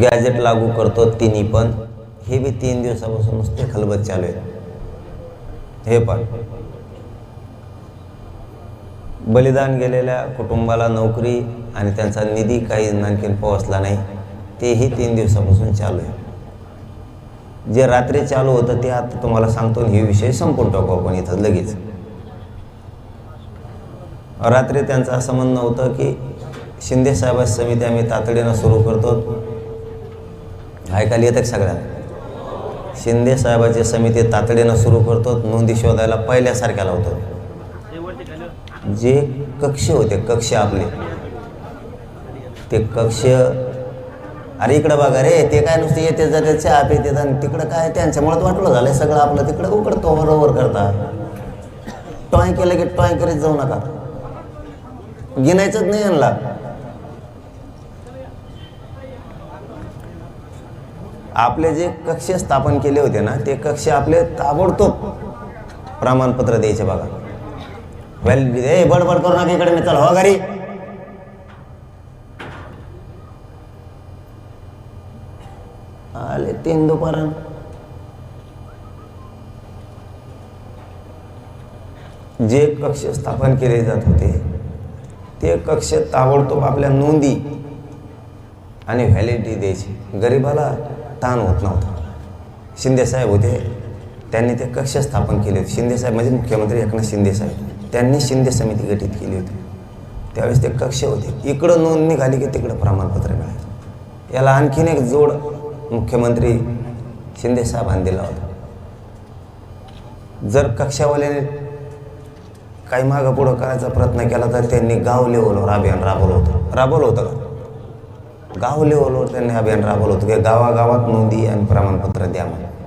Gadget लागू करतो तिन्ही पण. हे बी तीन दिवसापासून नुसते खलबत चालू आहे हे पण बलिदान गेलेल्या कुटुंबाला नोकरी आणि त्यांचा निधी काही आणखीन पोहोचला नाही. तेही तीन दिवसापासून चालू आहे. जे रात्री चालू होतं ते आता तुम्हाला सांगतो आणि हे विषय संपून टाकू आपण इथं लगेच. रात्री त्यांचं असं म्हणणं होतं की शिंदे साहेब समिती आम्ही तातडीनं सुरू करतो. ऐकायला येतं का सगळ्यांना शिंदे साहेबाची समिती तातडीनं सुरू करतो नोंदी शोधायला पहिल्यासारख्या लावतो जे कक्ष होते कक्ष आपले. ते कक्ष अरे इकडं बघा रे ते काय नुसते येते जाते चहा पिते आणि तिकडं काय त्यांच्यामुळे वाटलं झालं सगळं आपलं. तिकडं उकडं तो बरोबर करता. टॉय केलं की टॉय करीत जाऊ नका. गिनायचंच नाही यांना. आपले जे कक्ष स्थापन केले होते ना ते कक्ष आपले ताबडतोब प्रमाणपत्र द्यायचे बघा. वेल ए बडबड करू नका इकडे मी चल हो घरी. आले तीन दुपार जे कक्ष स्थापन केले जात होते ते कक्ष ताबडतोब आपल्या नोंदी आणि व्हॅलिडिटी द्यायची. गरिबाला ताण होत नव्हता. शिंदेसाहेब होते त्यांनी ते कक्ष स्थापन केले होते. शिंदेसाहेब म्हणजे मुख्यमंत्री एकनाथ शिंदेसाहेब त्यांनी शिंदे समिती गठीत केली होती. त्यावेळेस ते कक्ष होते. इकडं नोंद निघाली की तिकडं प्रमाणपत्र मिळालं. याला आणखीन एक जोड मुख्यमंत्री शिंदेसाहेबांनी दिला होता. जर कक्षावाल्याने काही मागं पुढं करायचा प्रयत्न केला तर त्यांनी गाव लेवलवर अभियान राबवलं होतं. राबवलं होतं का? गाव लेवलवर त्यांनी अभियान राबवलं होतं. की गावागावात नोंदी आणि प्रमाणपत्र द्या म्हणून.